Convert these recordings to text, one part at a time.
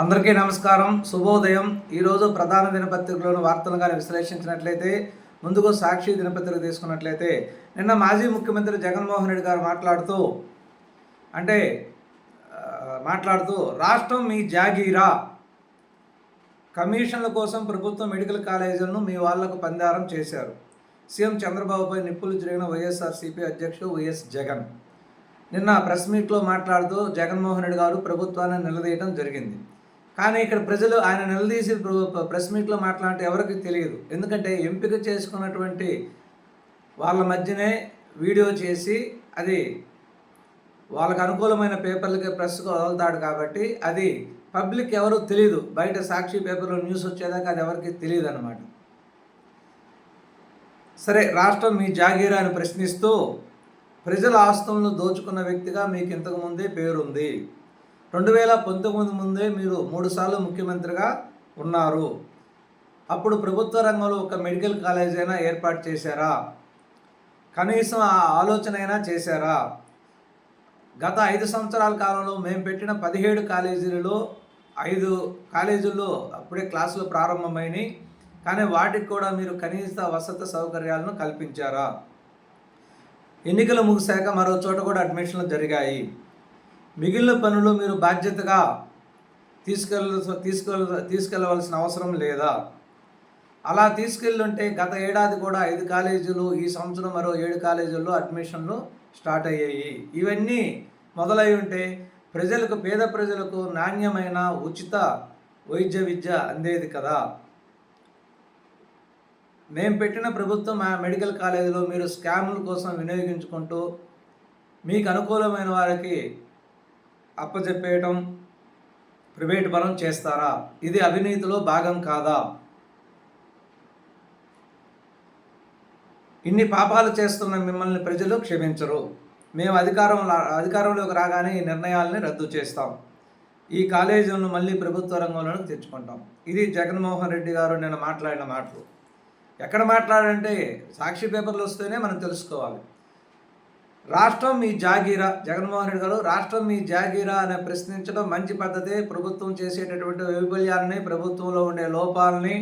అందరికీ నమస్కారం. శుభోదయం. ఈరోజు ప్రధాన దినపత్రికలోని వార్తలు కానీ విశ్లేషించినట్లయితే ముందుకు సాక్షి దినపత్రిక తీసుకున్నట్లయితే నిన్న మాజీ ముఖ్యమంత్రి జగన్మోహన్ రెడ్డి గారు మాట్లాడుతూ అంటే మాట్లాడుతూ రాష్ట్రం మీ జాగీరా. కమిషన్ల కోసం ప్రభుత్వం మెడికల్ కాలేజీలను మీ వాళ్ళకు పందారం చేశారు. సీఎం చంద్రబాబుపై నిప్పులు జరిగిన వైఎస్ఆర్సీపీ అధ్యక్షుడు వైఎస్ జగన్. నిన్న ప్రెస్ మీట్లో మాట్లాడుతూ జగన్మోహన్ రెడ్డి గారు ప్రభుత్వాన్ని నిలదీయడం జరిగింది. కానీ ఇక్కడ ప్రజలు ఆయన నిలదీసి ప్ర- ప్రెస్ మీట్లో మాట్లాడితే ఎవరికి తెలియదు. ఎందుకంటే ఎంపిక చేసుకున్నటువంటి వాళ్ళ మధ్యనే వీడియో చేసి అది వాళ్ళకు అనుకూలమైన పేపర్లకి ప్రెస్కు వదులుతాడు కాబట్టి అది పబ్లిక్ ఎవరు తెలియదు బయట సాక్షి పేపర్లో న్యూస్ వచ్చేదాకా అది ఎవరికి తెలియదు అనమాట సరే రాష్ట్రం మీ జాగీరా అని ప్రశ్నిస్తూ ప్రజల ఆస్తులను దోచుకున్న వ్యక్తిగా మీకు ఇంతకు ముందే పేరుంది. రెండు వేల పంతొమ్మిది ముందే మీరు మూడుసార్లు ముఖ్యమంత్రిగా ఉన్నారు. అప్పుడు ప్రభుత్వ రంగంలో ఒక మెడికల్ కాలేజ్ అయినా ఏర్పాటు చేశారా? కనీసం ఆ ఆలోచన అయినా చేశారా? గత ఐదు సంవత్సరాల కాలంలో మేము పెట్టిన పదిహేడు కాలేజీలలో ఐదు కాలేజీల్లో అప్పుడే క్లాసులు ప్రారంభమైనవి కానీ వాటికి కూడా మీరు కనీస వసతి సౌకర్యాలను కల్పించారా? ఎన్నికలు ముగిశాక మరో చోట కూడా అడ్మిషన్లు జరిగాయి. మిగిలిన పనులు మీరు బాధ్యతగా తీసుకెళ్ళ తీసుకెళ్ళ తీసుకెళ్ళవలసిన అవసరం లేదా? అలా తీసుకెళ్ళుంటే గత ఏడాది కూడా ఐదు కాలేజీలు ఈ సంవత్సరం మరో ఏడు కాలేజీల్లో అడ్మిషన్లు స్టార్ట్ అయ్యాయి. ఇవన్నీ మొదలై ఉంటే ప్రజలకు పేద ప్రజలకు నాణ్యమైన ఉచిత వైద్య విద్య అందేది కదా? మేము పెట్టిన ప్రభుత్వం ఆ మెడికల్ కాలేజీలో మీరు స్కాముల కోసం వినియోగించుకుంటూ మీకు అనుకూలమైన వారికి అప్పచెప్పేయటం ప్రైవేట్ పరం చేస్తారా? ఇది అవినీతిలో భాగం కాదా? ఇన్ని పాపాలు చేస్తున్న మిమ్మల్ని ప్రజలు క్షమించరు. మేము అధికారం అధికారంలోకి రాగానే ఈ నిర్ణయాలని రద్దు చేస్తాం. ఈ కాలేజీలను మళ్ళీ ప్రభుత్వ రంగంలోకి తెచ్చుకుంటాం. ఇది జగన్మోహన్ రెడ్డి గారు నేను మాట్లాడిన మాటలు. ఎక్కడ మాట్లాడంటే సాక్షి పేపర్లు వస్తేనే మనం తెలుసుకోవాలి. రాష్ట్రం మీ జాగీరా. జగన్మోహన్ రెడ్డి గారు రాష్ట్రం మీ జాగీరా అని ప్రశ్నించడం మంచి పద్ధతి. ప్రభుత్వం చేసేటటువంటి వైఫల్యాన్ని ప్రభుత్వంలో ఉండే లోపాలని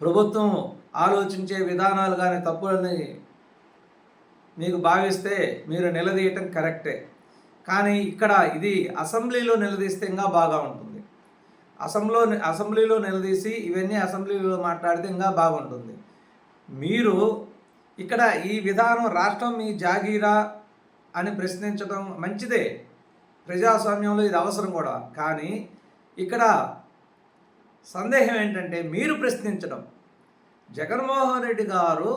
ప్రభుత్వం ఆలోచించే విధానాలు కానీ తప్పులని మీకు భావిస్తే మీరు నిలదీయటం కరెక్టే. కానీ ఇక్కడ ఇది అసెంబ్లీలో నిలదీస్తే ఇంకా బాగా ఉంటుంది. అసెంబ్లీలో అసెంబ్లీలో నిలదీసి ఇవన్నీ అసెంబ్లీలో మాట్లాడితే ఇంకా బాగుంటుంది. మీరు ఇక్కడ ఈ విధానం రాష్ట్రం మీ జాగీరా అని ప్రశ్నించడం మంచిదే. ప్రజాస్వామ్యంలో ఇది అవసరం కూడా. కానీ ఇక్కడ సందేహం ఏంటంటే మీరు ప్రశ్నించడం జగన్మోహన్ రెడ్డి గారు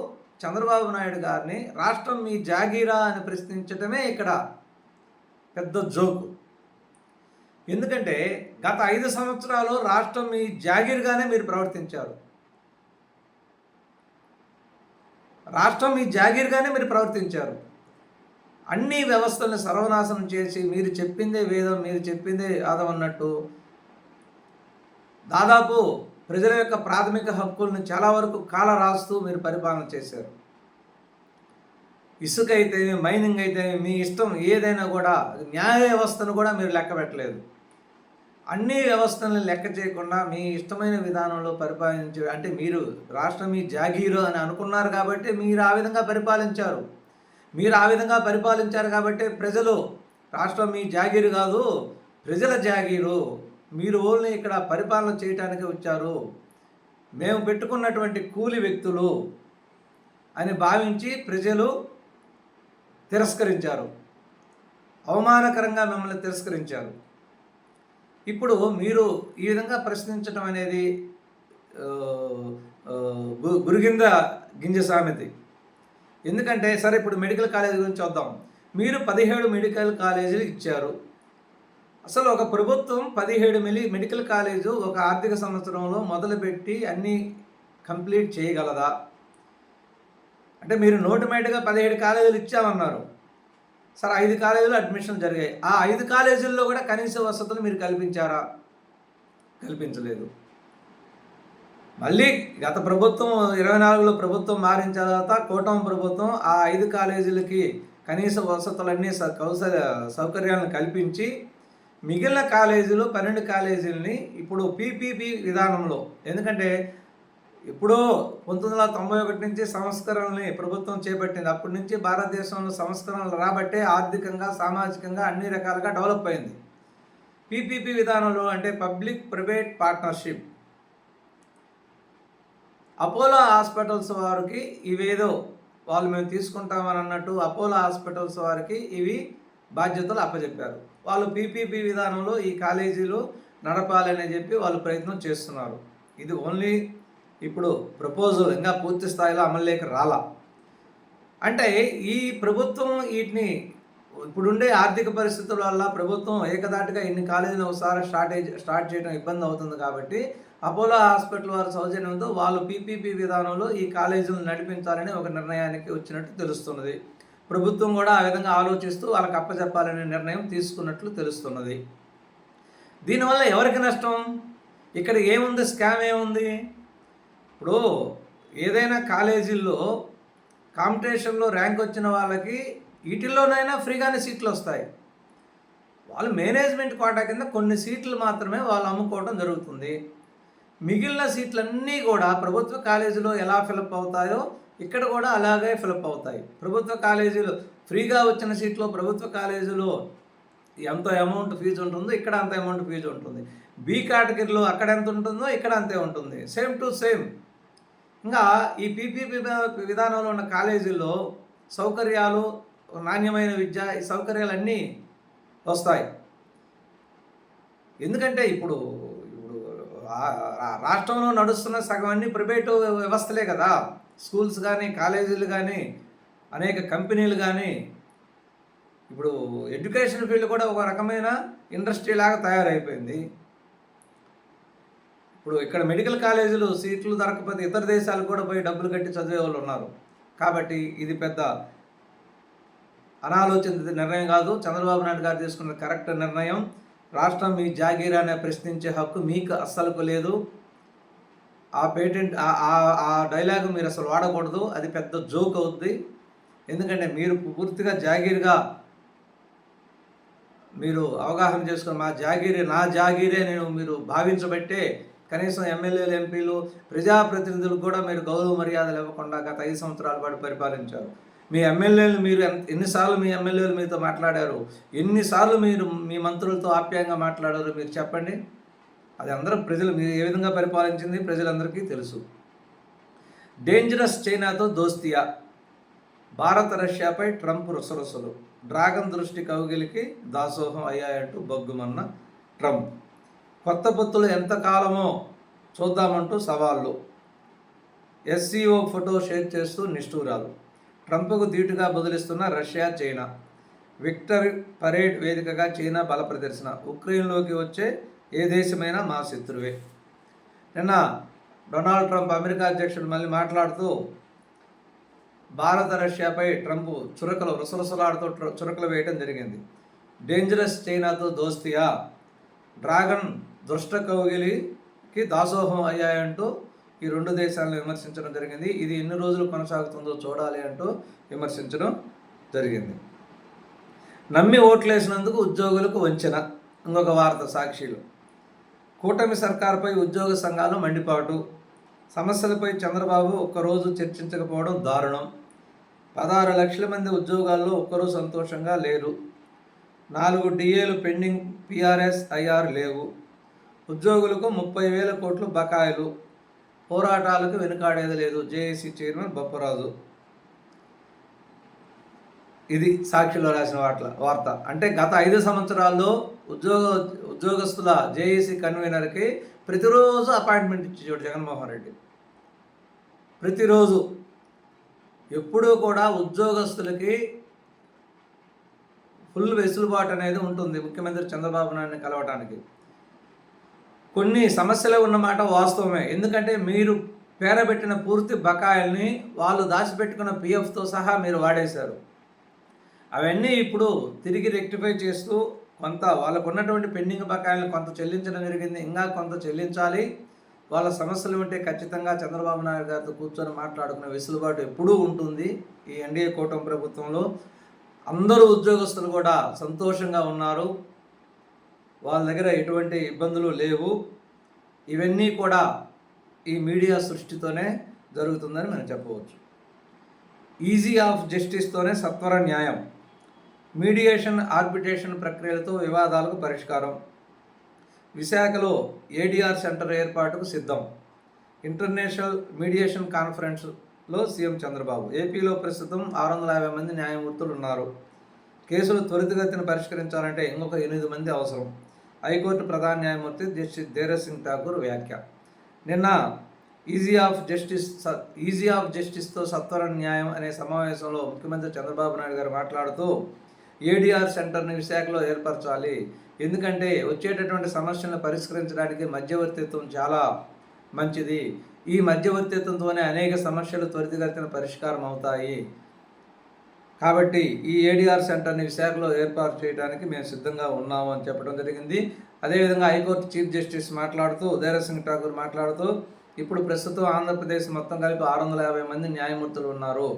చంద్రబాబు నాయుడు గారిని రాష్ట్రం మీ జాగీరా అని ప్రశ్నించడమే ఇక్కడ పెద్ద జోకు. ఎందుకంటే గత ఐదు సంవత్సరాలు రాష్ట్రం మీ జాగీర్గానే మీరు ప్రవర్తించారు. రాష్ట్రం మీ జాగీర్గానే మీరు ప్రవర్తించారు. అన్ని వ్యవస్థలను సర్వనాశనం చేసి మీరు చెప్పిందే వేదం మీరు చెప్పిందే ఆదం అన్నట్టు దాదాపు ప్రజల యొక్క ప్రాథమిక హక్కులను చాలా వరకు కాల రాస్తూ మీరు పరిపాలన చేశారు. ఇసుక అయితే మైనింగ్ అయితే మీ ఇష్టం ఏదైనా కూడా న్యాయ వ్యవస్థను కూడా మీరు లెక్క పెట్టలేదు. అన్ని వ్యవస్థలను లెక్క చేయకుండా మీ ఇష్టమైన విధానంలో పరిపాలించే అంటే మీరు రాష్ట్రం మీ జాగీరు అని అనుకున్నారు కాబట్టి మీరు ఆ విధంగా పరిపాలించారు. మీరు ఆ విధంగా పరిపాలించారు కాబట్టి ప్రజలు రాష్ట్రం మీ జాగీరు కాదు ప్రజల జాగీరు. మీరు ఓన్లీ ఇక్కడ పరిపాలన చేయటానికి వచ్చారు. మేము పెట్టుకున్నటువంటి కూలి వ్యక్తులు అని భావించి ప్రజలు తిరస్కరించారు. అవమానకరంగా మిమ్మల్ని తిరస్కరించారు. ఇప్పుడు మీరు ఈ విధంగా ప్రశ్నించడం అనేది గురుగింద గురిగింద గింజ సామెతి? ఎందుకంటే సరే ఇప్పుడు మెడికల్ కాలేజ్ గురించి వద్దాం మీరు పదిహేడు మెడికల్ కాలేజీలు ఇచ్చారు. అసలు ఒక ప్రభుత్వం పదిహేడు మిలి మెడికల్ కాలేజు ఒక ఆర్థిక సంవత్సరంలో మొదలుపెట్టి అన్నీ కంప్లీట్ చేయగలదా? అంటే మీరు నోటిమేట్గా పదిహేడు కాలేజీలు ఇచ్చామన్నారు. సరే ఐదు కాలేజీలు అడ్మిషన్లు జరిగాయి. ఆ ఐదు కాలేజీల్లో కూడా కనీస వసతులు మీరు కల్పించారా? కల్పించలేదు. మళ్ళీ గత ప్రభుత్వం ఇరవై నాలుగులో ప్రభుత్వం మారిన తర్వాత కూటమి ప్రభుత్వం ఆ ఐదు కాలేజీలకి కనీస వసతులన్నీ స- కౌశల సౌకర్యాలను కల్పించి మిగిలిన కాలేజీలు పన్నెండు కాలేజీలని ఇప్పుడు పీపీపీ విధానంలో ఎందుకంటే ఎప్పుడో పంతొమ్మిది వందల తొంభై ఒకటి నుంచి సంస్కరణల్ని ప్రభుత్వం చేపట్టింది. అప్పటి నుంచి భారతదేశంలో సంస్కరణలు రాబట్టే ఆర్థికంగా సామాజికంగా అన్ని రకాలుగా డెవలప్ అయింది. పీపీపీ విధానంలో అంటే public private partnership. Apollo hospitals వారికి ఇవేదో వాళ్ళు మేము తీసుకుంటామని అన్నట్టు అపోలో హాస్పిటల్స్ వారికి ఇవి బాధ్యతలు అప్పచెప్పారు వాళ్ళు పీపీపీ విధానంలో ఈ కాలేజీలు నడపాలని చెప్పి వాళ్ళు ప్రయత్నం చేస్తున్నారు. ఇది ఓన్లీ ఇప్పుడు ప్రపోజల్ ఇంకా పూర్తి స్థాయిలో అమలులోకి రాలా. అంటే ఈ ప్రభుత్వం వీటిని ఇప్పుడుండే ఆర్థిక పరిస్థితుల వల్ల ప్రభుత్వం ఏకదాటిగా ఇన్ని కాలేజీలు ఒకసారి స్టార్ట్ స్టార్ట్ చేయడం ఇబ్బంది అవుతుంది కాబట్టి అపోలో హాస్పిటల్ వారి సౌజన్యంతో వాళ్ళు పీపీపీ విధానంలో ఈ కాలేజీలను నడిపించాలని ఒక నిర్ణయానికి వచ్చినట్టు తెలుస్తున్నది. ప్రభుత్వం కూడా ఆ విధంగా ఆలోచిస్తూ వాళ్ళకి అప్పచెప్పాలనే నిర్ణయం తీసుకున్నట్లు తెలుస్తున్నది. దీనివల్ల ఎవరికి నష్టం? ఇక్కడ ఏముంది? స్కామ్ ఏముంది? ఇప్పుడు ఏదైనా కాలేజీల్లో కాంపిటీషన్లో ర్యాంక్ వచ్చిన వాళ్ళకి వీటిల్లోనైనా ఫ్రీగానే సీట్లు వస్తాయి. వాళ్ళు మేనేజ్మెంట్ కోటా కింద కొన్ని సీట్లు మాత్రమే వాళ్ళు అమ్ముకోవడం జరుగుతుంది. మిగిలిన సీట్లన్నీ కూడా ప్రభుత్వ కాలేజీలో ఎలా ఫిలప్ అవుతాయో ఇక్కడ కూడా అలాగే ఫిలప్ అవుతాయి. ప్రభుత్వ కాలేజీలు ఫ్రీగా వచ్చిన సీట్లో ప్రభుత్వ కాలేజీలో ఎంత అమౌంట్ ఫీజు ఉంటుందో ఇక్కడ అంత అమౌంట్ ఫీజు ఉంటుంది. బీ కేటగిరీలో అక్కడ ఎంత ఉంటుందో ఇక్కడ అంతే ఉంటుంది. Same to same. ఇంకా ఈ పీపీపీ విధానంలో ఉన్న కాలేజీల్లో సౌకర్యాలు నాణ్యమైన విద్య ఈ సౌకర్యాలన్నీ వస్తాయి. ఎందుకంటే ఇప్పుడు ఇప్పుడు రాష్ట్రంలో నడుస్తున్న సగం అన్ని ప్రైవేటు వ్యవస్థలే కదా. స్కూల్స్ కానీ కాలేజీలు కానీ అనేక కంపెనీలు కానీ ఇప్పుడు ఎడ్యుకేషన్ ఫీల్డ్ కూడా ఒక రకమైన ఇండస్ట్రీ లాగా తయారైపోయింది. ఇప్పుడు ఇక్కడ మెడికల్ కాలేజీలు సీట్లు దొరకకపోతే ఇతర దేశాలకు కూడా పోయి డబ్బులు కట్టి చదివే వాళ్ళు ఉన్నారు. కాబట్టి ఇది పెద్ద అనాలోచిత నిర్ణయం కాదు. చంద్రబాబు నాయుడు గారు తీసుకున్న కరెక్ట్ నిర్ణయం. రాష్ట్రం మీ జాగీరాన్ని ప్రశ్నించే హక్కు మీకు అస్సలకు లేదు. ఆ పేటెంట్ ఆ డైలాగ్ మీరు అసలు వాడకూడదు. అది పెద్ద జోక్ అవుద్ది. ఎందుకంటే మీరు పూర్తిగా జాగీర్గా మీరు అవగాహన చేసుకుని మా జాగీరే నా జాగీరే నేను మీరు భావించబట్టే కనీసం ఎమ్మెల్యేలు ఎంపీలు ప్రజాప్రతినిధులకు కూడా మీరు గౌరవ మర్యాదలు ఇవ్వకుండా గత ఐదు సంవత్సరాల పాటు పరిపాలించారు. మీ ఎమ్మెల్యేలు మీరు ఎన్నిసార్లు మీ ఎమ్మెల్యేలు మీతో మాట్లాడారు? ఎన్నిసార్లు మీరు మీ మంత్రులతో ఆప్యాయంగా మాట్లాడారు మీరు చెప్పండి. అది అందరూ ప్రజలు మీరు ఏ విధంగా పరిపాలించింది ప్రజలందరికీ తెలుసు. డేంజరస్ చైనాతో దోస్తియా. భారత రష్యాపై ట్రంప్ రుసరుసలు. డ్రాగన్ దృష్టి కౌగిలికి దాసోహం అయ్యాయంటూ బొగ్గుమన్న ట్రంప్. కొత్త పొత్తులు ఎంతకాలమో చూద్దామంటూ సవాళ్ళు. ఎస్సీఓ ఫోటో షేర్ చేస్తూ నిష్ఠూరాలు. ట్రంప్కు ధీటుగా బదులిస్తున్న రష్యా చైనా. విక్టర్ పరేడ్ వేదికగా చైనా బల ప్రదర్శన. ఉక్రెయిన్లోకి వచ్చే ఏ దేశమైనా మా శత్రువే. నిన్న డొనాల్డ్ ట్రంప్ అమెరికా అధ్యక్షుడు మళ్ళీ మాట్లాడుతూ భారత రష్యాపై ట్రంప్ చురకలు రుసరుసలాడుతూ చురకలు వేయడం జరిగింది. డేంజరస్ చైనాతో దోస్తియా? డ్రాగన్ దుష్ట కౌగిలికి దాసోహం అయ్యాయంటూ ఈ రెండు దేశాలను విమర్శించడం జరిగింది. ఇది ఎన్ని రోజులు కొనసాగుతుందో చూడాలి అంటూ విమర్శించడం జరిగింది. నమ్మి ఓట్లేసినందుకు ఉద్యోగులకు వంచన. ఇంకొక వార్త సాక్షిలు. కూటమి సర్కార్పై ఉద్యోగ సంఘాలు మండిపాటు. సమస్యలపై చంద్రబాబు ఒక్కరోజు చర్చించకపోవడం దారుణం. పదహారు లక్షల మంది ఉద్యోగాల్లో ఒక్కరూ సంతోషంగా లేరు. నాలుగు డిఏలు పెండింగ్ పిఆర్ఎస్ ఐఆర్ లేవు. ఉద్యోగులకు ముప్పై వేల కోట్లు బకాయిలు. పోరాటాలకు వెనుకాడేది లేదు జేఏసీ చైర్మన్ బొప్పరాజు. ఇది సాక్షిలో రాసిన వార్త వార్త. అంటే గత ఐదు సంవత్సరాల్లో ఉద్యోగ ఉద్యోగస్తుల జేఏసీ కన్వీనర్కి ప్రతిరోజు అపాయింట్మెంట్ ఇచ్చేవాడు జగన్మోహన్ రెడ్డి. ప్రతిరోజు. ఎప్పుడూ కూడా ఉద్యోగస్తులకి ఫుల్ వెసులుబాటు అనేది ఉంటుంది ముఖ్యమంత్రి చంద్రబాబు నాయుడిని కలవటానికి. కొన్ని సమస్యలు ఉన్నమాట వాస్తవమే. ఎందుకంటే మీరు పేరబెట్టిన పూర్తి బకాయిల్ని వాళ్ళు దాచిపెట్టుకున్న పిఎఫ్తో సహా మీరు వాడేశారు. అవన్నీ ఇప్పుడు తిరిగి రెక్టిఫై చేస్తూ కొంత వాళ్ళకు ఉన్నటువంటి పెండింగ్ బకాయిలను కొంత చెల్లించడం జరిగింది. ఇంకా కొంత చెల్లించాలి. వాళ్ళ సమస్యలు ఉంటే ఖచ్చితంగా చంద్రబాబు నాయుడు గారితో కూర్చొని మాట్లాడుకునే వెసులుబాటు ఎప్పుడూ ఉంటుంది ఈ ఎన్డీఏ కూటమి ప్రభుత్వంలో. అందరూ ఉద్యోగస్తులు కూడా సంతోషంగా ఉన్నారు. వాళ్ళ దగ్గర ఎటువంటి ఇబ్బందులు లేవు. ఇవన్నీ కూడా ఈ మీడియా సృష్టితోనే జరుగుతుందని మనం చెప్పవచ్చు. ఈజీ ఆఫ్ జస్టిస్తోనే సత్వర న్యాయం. మీడియేషన్ ఆర్బిట్రేషన్ ప్రక్రియలతో వివాదాలకు పరిష్కారం. విశాఖలో ఏడిఆర్ సెంటర్ ఏర్పాటుకు సిద్ధం. ఇంటర్నేషనల్ మీడియేషన్ కాన్ఫరెన్స్ లో సీఎం చంద్రబాబు. ఏపీలో ప్రస్తుతం ఆరు వందల యాభై మంది న్యాయమూర్తులు ఉన్నారు. కేసులు త్వరితగతిన పరిష్కరించాలంటే ఇంకొక ఎనిమిది మంది అవసరం. హైకోర్టు ప్రధాన న్యాయమూర్తి జస్టిస్ ధీరజ్ సింగ్ ఠాకూర్ వ్యాఖ్య. నిన్న easy of justice easy of జస్టిస్తో సత్వర న్యాయం అనే సమావేశంలో ముఖ్యమంత్రి చంద్రబాబు నాయుడు గారు మాట్లాడుతూ ఏడీఆర్ సెంటర్ని విశాఖలో ఏర్పరచాలి. ఎందుకంటే వచ్చేటటువంటి సమస్యలను పరిష్కరించడానికి మధ్యవర్తిత్వం చాలా మంచిది. ఈ మధ్యవర్తిత్వంతోనే అనేక సమస్యలు త్వరితగతిన పరిష్కారం అవుతాయి. కాబట్టి ఈ ఏడీఆర్ సెంటర్ని విశాఖలో ఏర్పాటు చేయడానికి మేము సిద్ధంగా ఉన్నాము అని చెప్పడం జరిగింది. అదేవిధంగా హైకోర్టు చీఫ్ జస్టిస్ మాట్లాడుతూ ఉదయసింగ్ ఠాకూర్ మాట్లాడుతూ ఇప్పుడు ప్రస్తుతం ఆంధ్రప్రదేశ్ మొత్తం కలిపి ఆరు వందల యాభై మంది న్యాయమూర్తులు ఉన్నారు.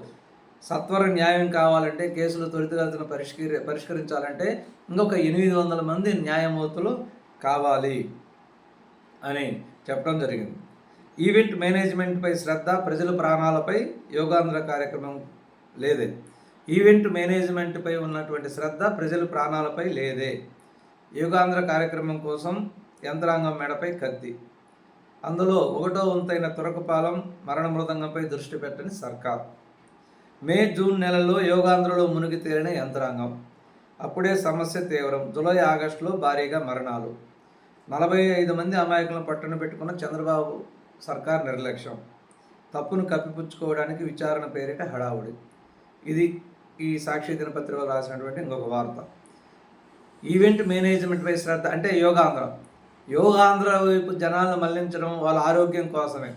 సత్వర న్యాయం కావాలంటే కేసులు త్వరితగతిన పరిష్కరి పరిష్కరించాలంటే ఇంకొక ఎనిమిది వందల మంది న్యాయమూర్తులు కావాలి అని చెప్పడం జరిగింది. ఈవెంట్ మేనేజ్మెంట్పై శ్రద్ధ ప్రజల ప్రాణాలపై యోగాంధ్ర కార్యక్రమం లేదే. ఈవెంట్ మేనేజ్మెంట్పై ఉన్నటువంటి శ్రద్ధ ప్రజల ప్రాణాలపై లేదే. యోగాంధ్ర కార్యక్రమం కోసం యంత్రాంగం మెడపై కత్తి. అందులో ఒకటో వంతైన తురకపాలెం మరణ మృదంగంపై దృష్టి పెట్టని సర్కార్. మే జూన్ నెలలో యోగాంధ్రలో మునిగి తేలిన యంత్రాంగం. అప్పుడే సమస్య తీవ్రం. జూలై ఆగస్టులో భారీగా మరణాలు. నలభై ఐదు మంది అమాయకులను పట్టున పెట్టుకున్న చంద్రబాబు సర్కార్ నిర్లక్ష్యం. తప్పును కప్పిపుచ్చుకోవడానికి విచారణ పేరిట హడావుడి. ఇది ఈ సాక్షి దినపత్రికలో రాసినటువంటి ఇంకొక వార్త. ఈవెంట్ మేనేజ్మెంట్పై శ్రద్ధ అంటే యోగాంధ్ర. యోగాంధ్ర వైపు జనాలను మళ్ళించడం వాళ్ళ ఆరోగ్యం కోసమే.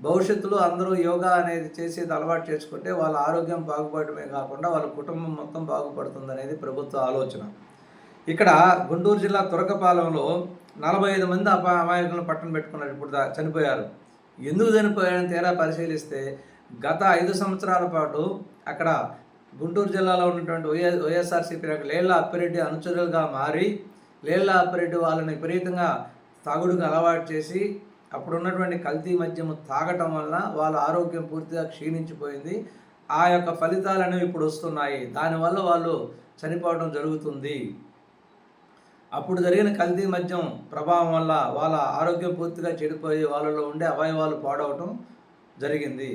భవిష్యత్తులో అందరూ యోగా అనేది చేసేది అలవాటు చేసుకుంటే వాళ్ళ ఆరోగ్యం బాగుపడమే కాకుండా వాళ్ళ కుటుంబం మొత్తం బాగుపడుతుంది అనేది ప్రభుత్వ ఆలోచన. ఇక్కడ గుంటూరు జిల్లా తురకపాలెంలో నలభై ఐదు మంది అపా అమాయకులను పట్టణ పెట్టుకున్నారు. ఇప్పుడు చనిపోయారు. ఎందుకు చనిపోయాడని తీరా పరిశీలిస్తే గత ఐదు సంవత్సరాల పాటు అక్కడ గుంటూరు జిల్లాలో ఉన్నటువంటి వైఎస్ వైఎస్ఆర్సీపీ లేళ్ళ అప్పిరెడ్డి అనుచరులుగా మారి లేళ్ళ అప్పిరెడ్డి వాళ్ళని విపరీతంగా తాగుడుకు అలవాటు చేసి అప్పుడున్నటువంటి కల్తీ మద్యము తాగటం వలన వాళ్ళ ఆరోగ్యం పూర్తిగా క్షీణించిపోయింది. ఆ యొక్క ఫలితాలు అనేవి ఇప్పుడు వస్తున్నాయి. దానివల్ల వాళ్ళు చనిపోవడం జరుగుతుంది. అప్పుడు జరిగిన కల్తీ మద్యం ప్రభావం వల్ల వాళ్ళ ఆరోగ్యం పూర్తిగా చెడిపోయి వాళ్ళలో ఉండే అవయవాలు పాడవటం జరిగింది.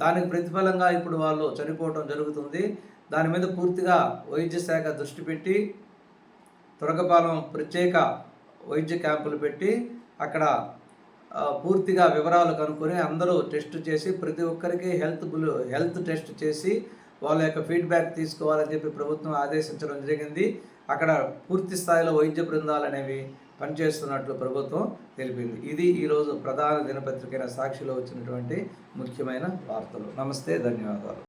దానికి ప్రతిఫలంగా ఇప్పుడు వాళ్ళు చనిపోవటం జరుగుతుంది. దాని మీద పూర్తిగా వైద్య శాఖ దృష్టి పెట్టి తురకపాలెం ప్రత్యేక వైద్య క్యాంపులు పెట్టి అక్కడ పూర్తిగా వివరాలు కనుక్కొని అందరూ టెస్ట్ చేసి ప్రతి ఒక్కరికి హెల్త్ బుల్ హెల్త్ టెస్ట్ చేసి వాళ్ళ యొక్క ఫీడ్బ్యాక్ తీసుకోవాలని చెప్పి ప్రభుత్వం ఆదేశించడం జరిగింది. అక్కడ పూర్తి స్థాయిలో వైద్య బృందాలు అనేవి పనిచేస్తున్నట్లు ప్రభుత్వం తెలిపింది. ఇది ఈరోజు ప్రధాన దినపత్రికైన సాక్షిలో వచ్చినటువంటి ముఖ్యమైన వార్తలు. నమస్తే ధన్యవాదాలు.